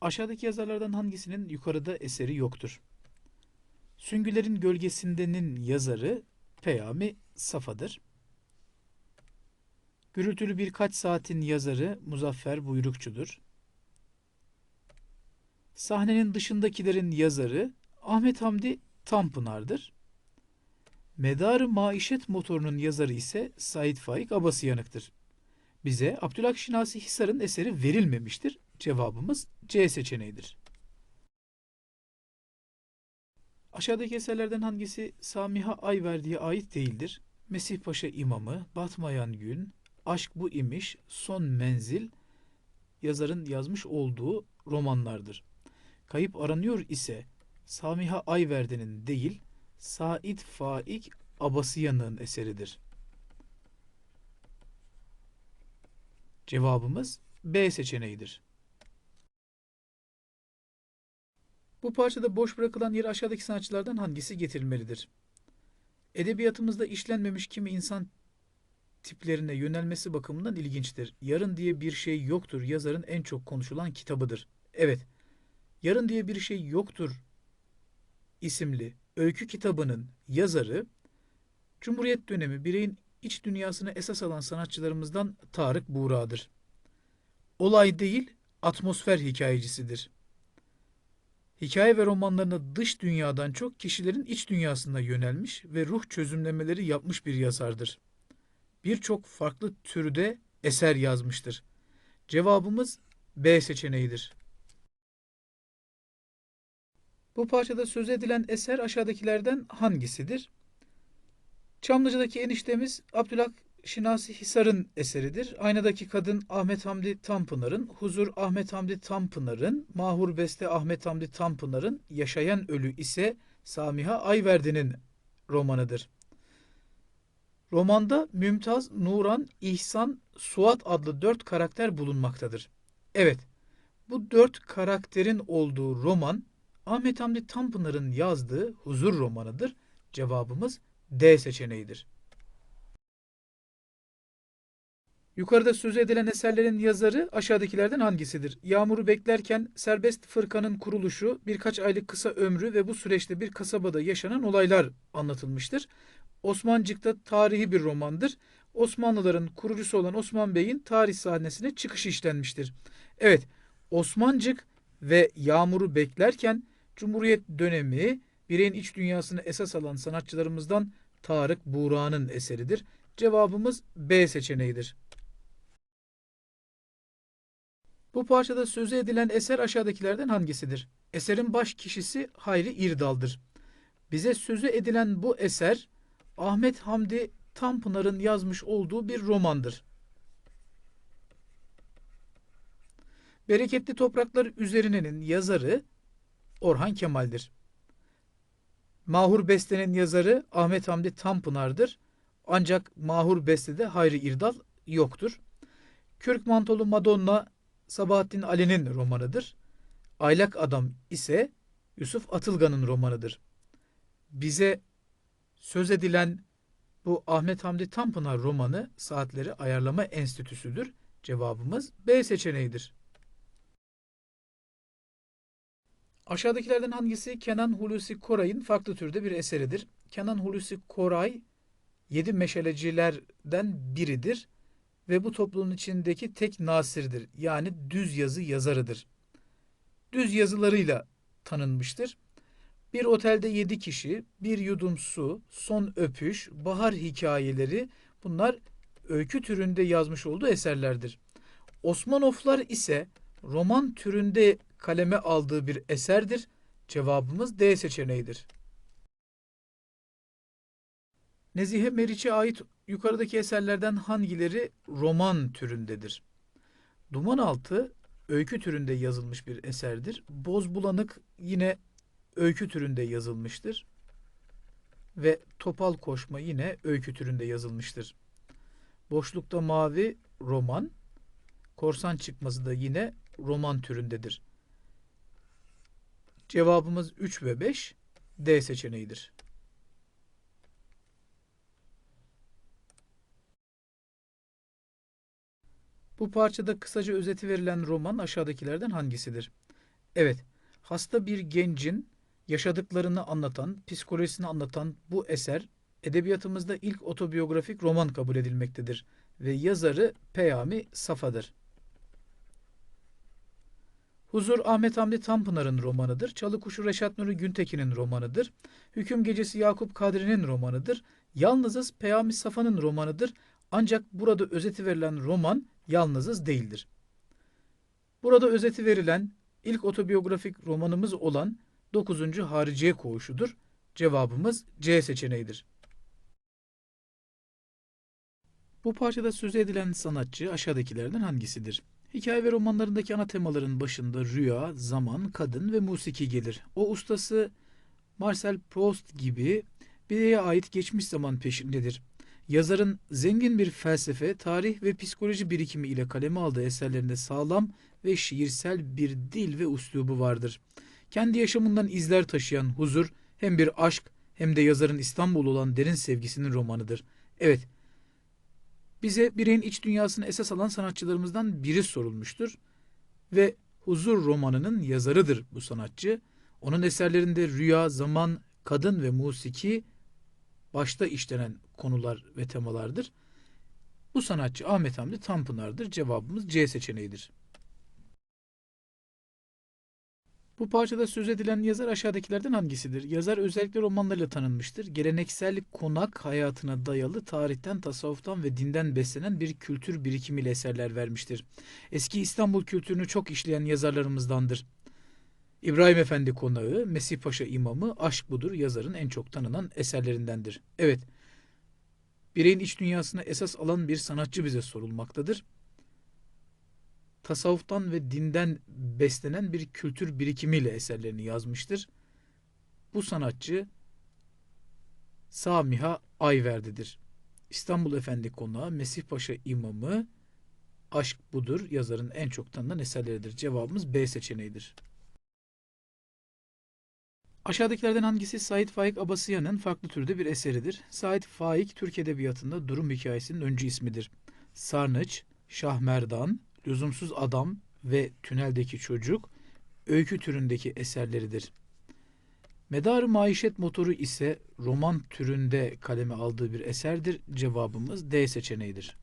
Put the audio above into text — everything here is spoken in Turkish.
Aşağıdaki yazarlardan hangisinin yukarıda eseri yoktur? Süngülerin Gölgesinde'nin yazarı Peyami Safa'dır. Gürültülü Birkaç Saatin yazarı Muzaffer Buyrukçu'dur. Sahnenin Dışındakilerin yazarı Ahmet Hamdi Tanpınar'dır. Medar-ı Maişet motorunun yazarı ise Said Faik Abasıyanık'tır. Bize Abdülhak Şinasi Hisar'ın eseri verilmemiştir. Cevabımız C seçeneğidir. Aşağıdaki eserlerden hangisi Samiha Ayverdi'ye ait değildir? Mesih Paşa İmamı, Batmayan Gün, Aşk Bu İmiş, Son Menzil yazarın yazmış olduğu romanlardır. Kayıp aranıyor ise Samiha Ayverdi'nin değil, Said Faik Abasıyanık'ın eseridir. Cevabımız B seçeneğidir. Bu parçada boş bırakılan yere aşağıdaki sanatçılardan hangisi getirilmelidir? Edebiyatımızda işlenmemiş kimi insan tiplerine yönelmesi bakımından ilginçtir. Yarın diye bir şey yoktur yazarın en çok konuşulan kitabıdır. Evet, Yarın diye bir şey yoktur isimli öykü kitabının yazarı Cumhuriyet dönemi bireyin iç dünyasını esas alan sanatçılarımızdan Tarık Buğra'dır. Olay değil, atmosfer hikayecisidir. Hikaye ve romanlarına dış dünyadan çok kişilerin iç dünyasına yönelmiş ve ruh çözümlemeleri yapmış bir yazardır. Birçok farklı türde eser yazmıştır. Cevabımız B seçeneğidir. Bu parçada söz edilen eser aşağıdakilerden hangisidir? Çamlıca'daki eniştemiz Abdülhak Şinasi Hisar'ın eseridir. Aynadaki kadın Ahmet Hamdi Tanpınar'ın, Huzur Ahmet Hamdi Tanpınar'ın, Mahur Beste Ahmet Hamdi Tanpınar'ın, Yaşayan Ölü ise Samiha Ayverdi'nin romanıdır. Romanda Mümtaz, Nuran, İhsan, Suat adlı dört karakter bulunmaktadır. Evet, bu dört karakterin olduğu roman Ahmet Hamdi Tanpınar'ın yazdığı Huzur romanıdır. Cevabımız D seçeneğidir. Yukarıda söz edilen eserlerin yazarı aşağıdakilerden hangisidir? Yağmuru beklerken serbest fırkanın kuruluşu, birkaç aylık kısa ömrü ve bu süreçte bir kasabada yaşanan olaylar anlatılmıştır. Osmancık'ta tarihi bir romandır. Osmanlıların kurucusu olan Osman Bey'in tarih sahnesine çıkışı işlenmiştir. Evet, Osmancık ve Yağmur'u beklerken Cumhuriyet dönemi bireyin iç dünyasını esas alan sanatçılarımızdan Tarık Buğra'nın eseridir. Cevabımız B seçeneğidir. Bu parçada sözü edilen eser aşağıdakilerden hangisidir? Eserin baş kişisi Hayri İrdal'dır. Bize sözü edilen bu eser Ahmet Hamdi Tanpınar'ın yazmış olduğu bir romandır. Bereketli Topraklar Üzerine'nin yazarı Orhan Kemal'dir. Mahur Beste'nin yazarı Ahmet Hamdi Tanpınar'dır. Ancak Mahur Beste'de Hayri İrdal yoktur. Kürk Mantolu Madonna Sabahattin Ali'nin romanıdır. Aylak Adam ise Yusuf Atılgan'ın romanıdır. Bize söz edilen bu Ahmet Hamdi Tanpınar romanı Saatleri Ayarlama Enstitüsü'dür. Cevabımız B seçeneğidir. Aşağıdakilerden hangisi Kenan Hulusi Koray'ın farklı türde bir eseridir? Kenan Hulusi Koray yedi meşalecilerden biridir ve bu toplumun içindeki tek nasirdir. Yani düz yazı yazarıdır. Düz yazılarıyla tanınmıştır. Bir otelde yedi kişi, bir yudum su, son öpüş, bahar hikayeleri bunlar öykü türünde yazmış olduğu eserlerdir. Osmanoflar ise roman türünde kaleme aldığı bir eserdir. Cevabımız D seçeneğidir. Nezihe Meriç'e ait yukarıdaki eserlerden hangileri roman türündedir? Dumanaltı öykü türünde yazılmış bir eserdir. Bozbulanık yine öykü türünde yazılmıştır. Ve Topal Koşma yine öykü türünde yazılmıştır. Boşlukta Mavi roman, Korsan Çıkması da yine roman türündedir. Cevabımız 3 ve 5 D seçeneğidir. Bu parçada kısaca özeti verilen roman aşağıdakilerden hangisidir? Evet, hasta bir gencin yaşadıklarını anlatan, psikolojisini anlatan bu eser edebiyatımızda ilk otobiyografik roman kabul edilmektedir ve yazarı Peyami Safa'dır. Huzur Ahmet Hamdi Tanpınar'ın romanıdır. Çalıkuşu Reşat Nuri Güntekin'in romanıdır. Hüküm Gecesi Yakup Kadri'nin romanıdır. Yalnızız Peyami Safa'nın romanıdır. Ancak burada özeti verilen roman Yalnızız değildir. Burada özeti verilen ilk otobiyografik romanımız olan 9. Hariciye Koğuşu'dur. Cevabımız C seçeneğidir. Bu parçada söz edilen sanatçı aşağıdakilerden hangisidir? Hikaye ve romanlarındaki ana temaların başında rüya, zaman, kadın ve musiki gelir. O ustası Marcel Proust gibi bireye ait geçmiş zaman peşindedir. Yazarın zengin bir felsefe, tarih ve psikoloji birikimi ile kaleme aldığı eserlerinde sağlam ve şiirsel bir dil ve üslubu vardır. Kendi yaşamından izler taşıyan Huzur hem bir aşk hem de yazarın İstanbul olan derin sevgisinin romanıdır. Evet, bize bireyin iç dünyasını esas alan sanatçılarımızdan biri sorulmuştur ve Huzur romanının yazarıdır bu sanatçı. Onun eserlerinde rüya, zaman, kadın ve musiki başta işlenen konular ve temalardır. Bu sanatçı Ahmet Hamdi Tanpınar'dır. Cevabımız C seçeneğidir. Bu parçada söz edilen yazar aşağıdakilerden hangisidir? Yazar özellikle romanlarıyla tanınmıştır. Geleneksel konak hayatına dayalı tarihten, tasavvuftan ve dinden beslenen bir kültür birikimiyle eserler vermiştir. Eski İstanbul kültürünü çok işleyen yazarlarımızdandır. İbrahim Efendi Konağı, Mesih Paşa İmamı, Aşk Budur yazarın en çok tanınan eserlerindendir. Evet, bireyin iç dünyasına esas alan bir sanatçı bize sorulmaktadır tasavvuftan ve dinden beslenen bir kültür birikimiyle eserlerini yazmıştır. Bu sanatçı Samiha Ayverdi'dir. İstanbul Efendi Konağı, Mesih Paşa İmamı, Aşk Budur yazarın en çok tanınan eserleridir. Cevabımız B seçeneğidir. Aşağıdakilerden hangisi Said Faik Abasıyan'ın farklı türde bir eseridir? Said Faik Türk Edebiyatı'nda durum hikayesinin öncü ismidir. Sarnıç, Şahmerdan, Lüzumsuz Adam ve Tüneldeki Çocuk öykü türündeki eserleridir. Medar Maişet Motoru ise roman türünde kaleme aldığı bir eserdir. Cevabımız D seçeneğidir.